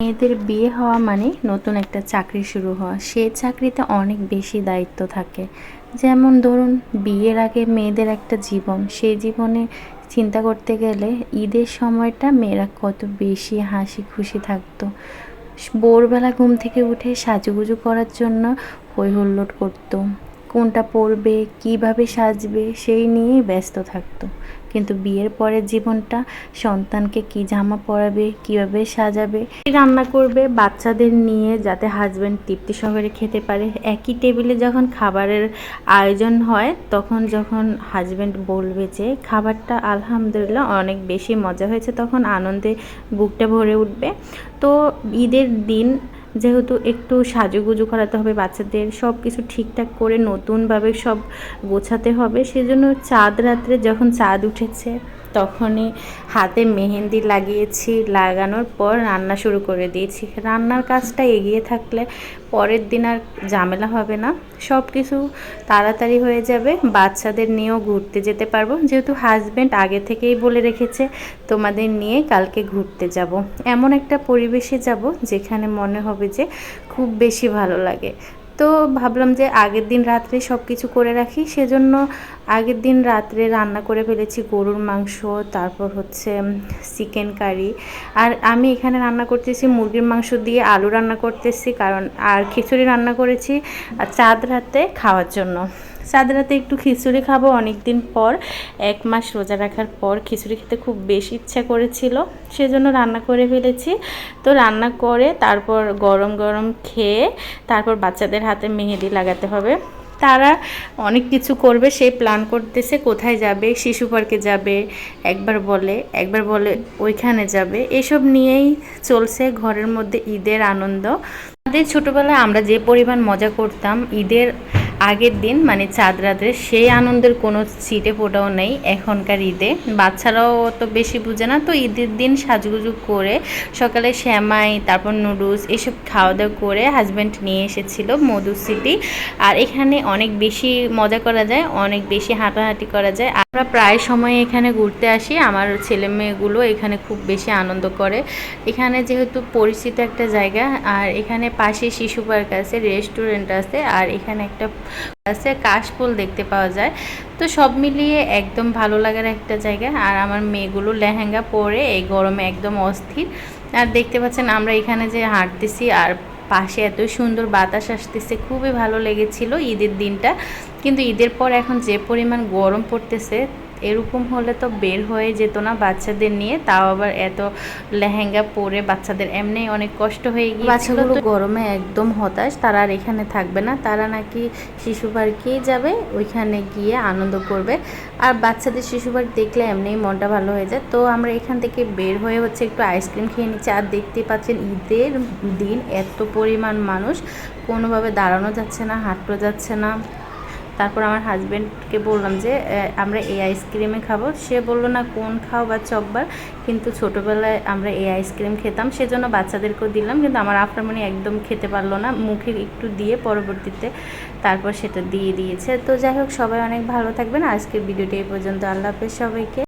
মেয়েদের বিয়ে হওয়া মানে নতুন একটা চাকরি শুরু হওয়া। সে চাকরিতে অনেক বেশি দায়িত্ব থাকে। যেমন ধরুন, বিয়ের আগে মেয়েদের একটা জীবন। সেই জীবনে চিন্তা করতে গেলে ঈদের সময়টা মেয়েরা কত বেশি হাসি খুশি থাকতো। ভোরবেলা ঘুম থেকে উঠে সাজুগুজু করার জন্য হই হুল্লোড় করতো। কোনটা পরবে কীভাবে সাজবে, সেই নিয়েই ব্যস্ত থাকতো। কিন্তু বিয়ের পরের জীবনটা সন্তানকে কি জামা পরাবে, কীভাবে সাজাবে রান্না করবে বাচ্চাদের নিয়ে যাতে হাজব্যান্ড তৃপ্তি সহকারে খেতে পারে। একই টেবিলে যখন খাবারের আয়োজন হয়, তখন যখন হাজব্যান্ড বলবে যে, খাবারটা আলহামদুলিল্লাহ অনেক বেশি মজা হয়েছে তখন আনন্দে বুকটা ভরে উঠবে। তো ঈদের দিন যেহেতু একটু সাজুগুজু করাতে হবে বাচ্চাদের সব কিছু ঠিকঠাক করে নতুনভাবে সব গোছাতে হবে, সেজন্য চাঁদ রাত্রে যখন চাঁদ উঠেছে, তখনই হাতে মেহেন্দি লাগিয়েছি, লাগানোর পর রান্না শুরু করে দিয়েছি। রান্নার কাজটা এগিয়ে থাকলে পরের দিন আর ঝামেলা হবে না। সব কিছু তাড়াতাড়ি হয়ে যাবে। বাচ্চাদের নিয়েও ঘুরতে যেতে পারব। যেহেতু হাজব্যান্ড আগে থেকেই বলে রেখেছে, তোমাদের নিয়ে কালকে ঘুরতে যাব। এমন একটা পরিবেশে যাব যেখানে মনে হবে যে খুব বেশি ভালো লাগে। তো ভাবলাম যে আগের দিন রাত্রে সব কিছু করে রাখি। সেজন্য আগের দিন রাত্রে রান্না করে ফেলেছি গরুর মাংস, তারপর হচ্ছে চিকেন কারি। আর আমি এখানে রান্না করতেছি মুরগির মাংস দিয়ে আলু রান্না করতেছি, কারণ আর খিচুড়ি রান্না করেছি চাঁদ রাতে খাওয়ার জন্য। রাতে একটু খিচুড়ি খাব। অনেক দিন পর, এক মাস রোজা রাখার পর খিচুড়ি খেতে খুব বেশি ইচ্ছা করেছিল, সেজন্য রান্না করে ফেলেছি। তো রান্না করে তারপর গরম গরম খেয়ে তারপর বাচ্চাদের হাতে মেহেদি লাগাতে হবে। তারা অনেক কিছু করবে সেই প্ল্যান করতেছে কোথায় যাবে, শিশু পার্কে যাবে, একবার বলে একবার বলে ওইখানে যাবে। এসব নিয়েই চলছে ঘরের মধ্যে ঈদের আনন্দ। আমাদের ছোটোবেলায় আমরা যে পরিমাণ মজা করতাম, ঈদের আগের দিন মানে চাঁদ রাত্রে সেই আনন্দের কোনো সিটে ফোটাও নেই এখনকার ঈদে। বাচ্চারাও অত বেশি বুঝে না, তো ঈদের দিন সাজুগুজু করে সকালে শ্যামাই, তারপর নুডলস এসব খাওয়া দাওয়া করে হাজব্যান্ড নিয়ে এসেছিল মধু সিটি আর এখানে অনেক বেশি মজা করা যায়, অনেক বেশি হাঁটাহাঁটি করা যায়। আমরা প্রায় সময় এখানে ঘুরতে আসি। আমার ছেলে মেয়েগুলো এখানে খুব বেশি আনন্দ করে। এখানে যেহেতু পরিচিত একটা জায়গা, আর এখানে পাশে শিশু পার্ক আছে, রেস্টুরেন্ট আছে, আর এখানে একটা আছে, কাশফুল দেখতে পাওয়া যায়। তো সব মিলিয়ে একদম ভালো লাগার একটা জায়গা। আর আমার মেয়েগুলো লেহেঙ্গা পরে এই গরমে একদম অস্থির। আর দেখতে পাচ্ছেন আমরা এখানে যে হাঁটতেছি আর পাশে এত সুন্দর বাতাস আসতেছে, খুবই ভালো লেগেছিল ঈদের দিনটা। কিন্তু ঈদের পর এখন যে পরিমাণ গরম পড়তেছে এরকম হলে তো বের হয়ে যেত না বাচ্চাদের নিয়ে, তাও আবার এত লেহেঙ্গা পরে বাচ্চাদের এমনি অনেক কষ্ট হয়ে গিয়ে বাচ্চাগুলো গরমে একদম হতাশ, তারা আর এখানে থাকবে না, তারা নাকি শিশু পার্কেই যাবে, ওইখানে গিয়ে আনন্দ করবে। আর বাচ্চাদের শিশু পার্ক দেখলে এমনিই মনটা ভালো হয়ে যায়। তো আমরা এখান থেকে বের হয়ে হচ্ছে একটু আইসক্রিম খেয়ে নিচ্ছি। আর দেখতে পাচ্ছেন ঈদের দিন এত পরিমাণ মানুষ, কোনোভাবে দাঁড়ানো যাচ্ছে না হাঁটো যাচ্ছে না। তারপর আমার হাজব্যান্ডকে বললাম যে আমরা এই আইসক্রিমে খাব। সে বলল, না, কোন খাও বা চকবার কিন্তু ছোটোবেলায় আমরা এই আইসক্রিম খেতাম, সেজন্য বাচ্চাদেরকেও দিলাম, কিন্তু আমার আফরামণি একদম খেতে পারল না। মুখে একটু দিয়ে পরবর্তীতে তারপর সেটা দিয়ে দিয়েছে। তো যাই হোক, সবাই অনেক ভালো থাকবেন। আজকের ভিডিওটি এই পর্যন্ত। আল্লাহ হাফেজ সবাইকে।